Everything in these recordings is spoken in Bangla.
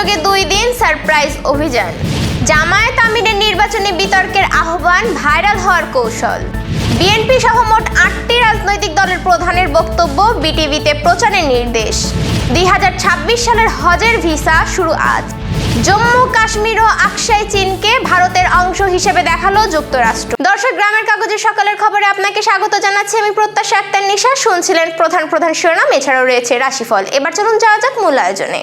একযোগে দুই দিন সারপ্রাইজ অভিযান। জামায়াত আমিনের নির্বাচনী বিতর্কের আহ্বান ভাইরাল হওয়ার কৌশল। বিএনপি সহ মোট আটটি রাজনৈতিক দলের প্রধানের বক্তব্য বিটিভিতে প্রচারের নির্দেশ। দুই সালের হজের ভিসা শুরু আজ। জম্মু, কাশ্মীর ও আকসাই চীনকে ভারতের অংশ হিসেবে দেখাল যুক্তরাষ্ট্র। দর্শক, গ্রামের কাগজের সকালের খবরে আপনাকে স্বাগত জানাচ্ছি। আমি প্রত্যাশা আক্তার নিশা। শুনছিলেন প্রধান প্রধান শিরোনাম, এছাড়াও রয়েছে রাশিফল। এবার চলুন যাওয়া যাক মূল আয়োজনে।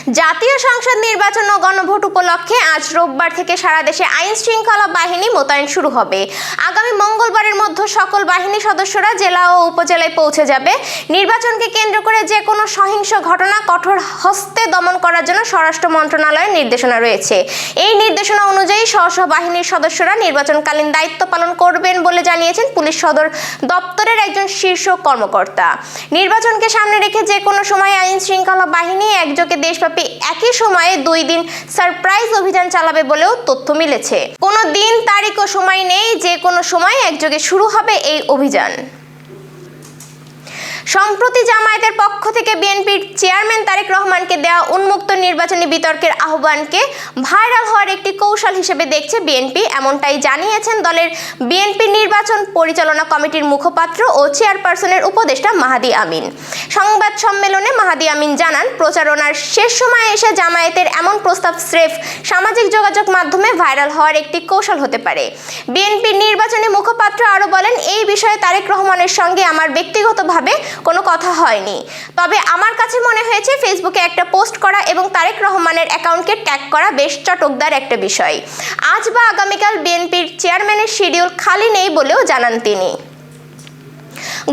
জাতীয় সংসদ নির্বাচন ও গণভোট উপলক্ষে আজ রোববার থেকে সারা দেশে আইন শৃঙ্খলা বাহিনী মোতায়েন শুরু হবে। আগামী মঙ্গলবারের মধ্যে সকল বাহিনী সদস্যরা জেলা ও উপজেলায় পৌঁছে যাবে। নির্বাচনকে কেন্দ্র করে যে কোনো সহিংস ঘটনা কঠোর হস্তে দমন করার জন্য স্বরাষ্ট্র মন্ত্রণালয়ের নির্দেশনা রয়েছে। এই নির্দেশনা অনুযায়ী স্ব বাহিনীর সদস্যরা নির্বাচনকালীন দায়িত্ব পালন করবেন বলে জানিয়েছেন পুলিশ সদর দপ্তরের একজন শীর্ষ কর্মকর্তা। নির্বাচনকে সামনে রেখে যে কোনো সময় আইন শৃঙ্খলা বাহিনী একযোগে দেশব্যাপী একই সময়ে দুই দিন সারপ্রাইজ অভিযান চালাবে বলেও তথ্য মিলেছে। কোনো দিন, তারিখ ও সময় নেই, যে কোনো সময় একযোগে শুরু হবে এই অভিযান। সম্প্রতি জামায়াতের পক্ষ থেকে বিএনপির চেয়ারম্যান তারেক রহমানকে দেওয়া উন্মুক্ত নির্বাচনী বিতর্কের আহ্বানকে ভাইরাল হওয়ার একটি কৌশল হিসেবে দেখছে বিএনপি। এমনটাই জানিয়েছেন দলের বিএনপি নির্বাচন পরিচালনা কমিটির মুখপাত্র ও চেয়ারপারসনের উপদেষ্টা মাহাদি আমিন। সংবাদ সম্মেলনে মাহাদি আমিন জানান, প্রচারণার শেষ সময়ে এসে জামায়াতের এমন প্রস্তাব স্রেফ সামাজিক যোগাযোগ মাধ্যমে ভাইরাল হওয়ার একটি কৌশল হতে পারে। বিএনপির নির্বাচনী মুখপাত্র আরও বলেন, এই বিষয়ে তারেক রহমানের সঙ্গে আমার ব্যক্তিগতভাবে কোনো কথা হয়নি। তবে আমার কাছে মনে হয়েছে ফেসবুকে একটা পোস্ট করা এবং তারেক রহমানের অ্যাকাউন্টকে ট্যাগ করা বেশ চটকদার একটা বিষয়। আজ বা আগামীকাল বিএনপির চেয়ারম্যানের শিডিউল খালি নেই বলেও জানান তিনি।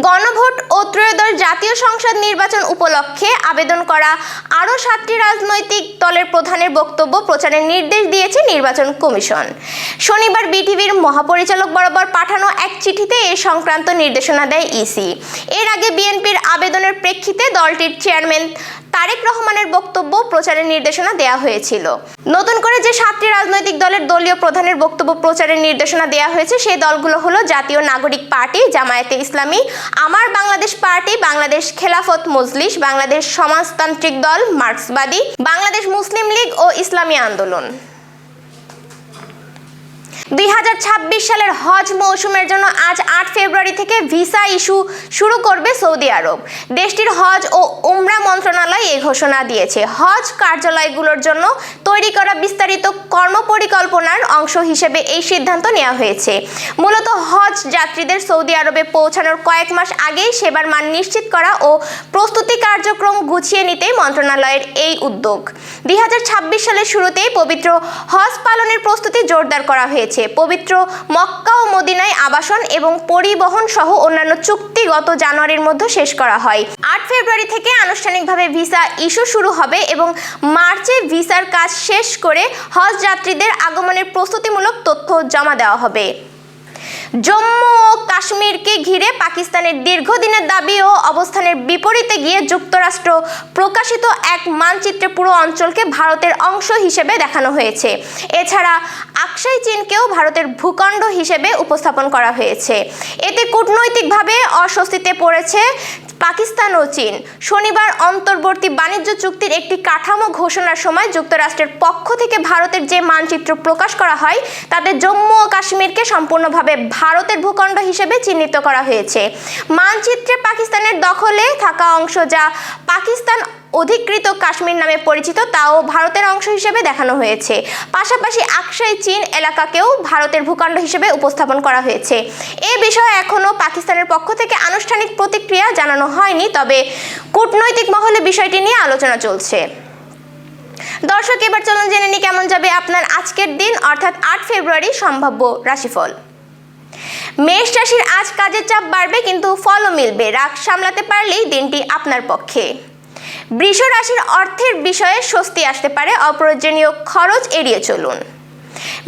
গণভোট ও ত্রয়োদশ জাতীয় সংসদ নির্বাচন উপলক্ষে আবেদন করা আরও সাতটি রাজনৈতিক দলের প্রধানের বক্তব্য প্রচারের নির্দেশ দিয়েছে নির্বাচন কমিশন। শনিবার বিটিভির মহাপরিচালক বরাবর পাঠানো এক চিঠিতে এ সংক্রান্ত নির্দেশনা দেয় ইসি। এর আগে বিএনপির আবেদনের প্রেক্ষিতে দলটির চেয়ারম্যান তারেক রহমানের বক্তব্য প্রচারের নির্দেশনা দেওয়া হয়েছিল। নতুন করে যে সাতটি রাজনৈতিক দলের দলীয় প্রধানের বক্তব্য প্রচারের নির্দেশনা দেওয়া হয়েছে, সেই দলগুলো হলো জাতীয় নাগরিক পার্টি, জামায়াতে ইসলামী আমার বাংলাদেশ পার্টি, বাংলাদেশ খেলাফত মজলিস, বাংলাদেশ সমাজতান্ত্রিক দল, মার্ক্সবাদী, বাংলাদেশ মুসলিম লীগ ও ইসলামী আন্দোলন। দুই হাজার ছাব্বিশ সালের হজ মৌসুমের জন্য আজ আট ফেব্রুয়ারি থেকে ভিসা ইস্যু শুরু করবে সৌদি আরব। দেশটির হজ ও উমরা মন্ত্রণালয় এই ঘোষণা দিয়েছে। হজ কার্যালয়গুলোর জন্য তৈরি করা বিস্তারিত কর্মপরিকল্পনার অংশ হিসেবে এই সিদ্ধান্ত নেওয়া হয়েছে। মূলত হজ যাত্রীদের সৌদি আরবে পৌঁছানোর কয়েক মাস আগেই সেবার মান নিশ্চিত করা ও প্রস্তুতি কার্যক্রম গুছিয়ে নিতে মন্ত্রণালয়ের এই উদ্যোগ। দুই হাজার ছাব্বিশ সালের শুরুতেই পবিত্র হজ পালনের প্রস্তুতি জোরদার করা হয়েছে। পবিত্র মক্কা ও মদিনায় আবাসন এবং পরিবহন সহ অন্যান্য চুক্তি গত জানুয়ারির মধ্যে শেষ করা হয়। আট ফেব্রুয়ারি থেকে আনুষ্ঠানিকভাবে ভিসা ইস্যু শুরু হবে এবং মার্চে ভিসার কাজ শেষ করে হজ যাত্রীদের আগমনের প্রস্তুতিমূলক তথ্য জমা দেওয়া হবে। জম্মু ও কাশ্মীরকে ঘিরে পাকিস্তানের দীর্ঘদিনের দাবি ও অবস্থানের বিপরীতে গিয়ে যুক্তরাষ্ট্র প্রকাশিত এক মানচিত্রে পুরো অঞ্চলকে ভারতের অংশ হিসেবে দেখানো হয়েছে। এছাড়া আকসাই চীনকেও ভারতের ভূখণ্ড হিসেবে উপস্থাপন করা হয়েছে। এতে কূটনৈতিকভাবে অস্বস্তিতে পড়েছে পাকিস্তান ও চীন। শনিবার অন্তর্বর্তী বাণিজ্য চুক্তির একটি কাঠামো ঘোষণার সময় যুক্তরাষ্ট্রের পক্ষ থেকে ভারতের যে মানচিত্র প্রকাশ করা হয়, তাতে জম্মু ও কাশ্মীরকে সম্পূর্ণভাবে ভারতের ভূখণ্ড হিসেবে চিহ্নিত করা হয়েছে। মানচিত্রে পাকিস্তানের দখলে থাকা অংশ যা পাকিস্তান অধিকৃত কাশ্মীর নামে পরিচিত, তাও ভারতের অংশ হিসেবে দেখানো হয়েছে। পাশাপাশি আকসাই চীন এলাকাকেও ভারতের ভূখণ্ড হিসেবে উপস্থাপন করা হয়েছে। এ বিষয়ে এখনও পাকিস্তানের পক্ষ থেকে আনুষ্ঠানিক প্রতিক্রিয়া জানানো হয়নি, তবে কূটনৈতিক মহলে বিষয়টি নিয়ে আলোচনা চলছে। দর্শক, এবার চলুন জেনে নিই কেমন যাবে আপনার আজকের দিন, অর্থাৎ আট ফেব্রুয়ারি সম্ভাব্য রাশিফল। মেষ রাশির আজ কাজের চাপ বাড়বে, কিন্তু ফলও মিলবে। রাগ সামলাতে পারলেই দিনটি আপনার পক্ষে। বৃষ রাশির অর্থের বিষয়ে স্বস্তি আসতে পারে, অপ্রয়োজনীয় খরচ এড়িয়ে চলুন।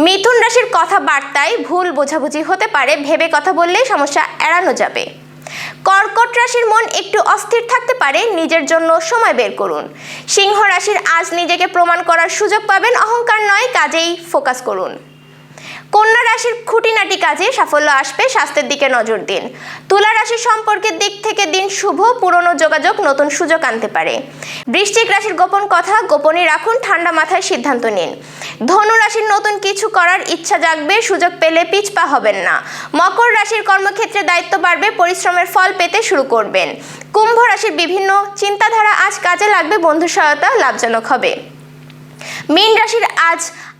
মিথুন রাশির কথাবার্তায় ভুল বোঝাবুঝি হতে পারে, ভেবে কথা বললেই সমস্যা এড়ানো যাবে। কর্কট রাশির মন একটু অস্থির থাকতে পারে, নিজের জন্য সময় বের করুন। সিংহ রাশির আজ নিজেকে প্রমাণ করার সুযোগ পাবেন, অহংকার নয়, কাজেই ফোকাস করুন। কন্যা রাশির খুঁটিনাটি কাজে সাফল্য আসবে স্বাস্থ্যের দিকে নজর দিন। তুলা রাশির সম্পর্কের দিক থেকে দিন শুভ, পুরনো যোগাযোগ নতুন সুযোগ আনতে পারে। বৃশ্চিক রাশির গোপন কথা গোপনে রাখুন, ঠান্ডা মাথায় সিদ্ধান্ত নিন। ধনু রাশির নতুন কিছু করার ইচ্ছা জাগবে, সুযোগ পেলে পিছপা হবেন না। মকর রাশির কর্মক্ষেত্রে দায়িত্ব বাড়বে, পরিশ্রমের ফল পেতে শুরু করবেন। কুম্ভ রাশির বিভিন্ন চিন্তাধারা আজ কাজে লাগবে বন্ধু সহায়তা লাভজনক হবে। মীন রাশির আজ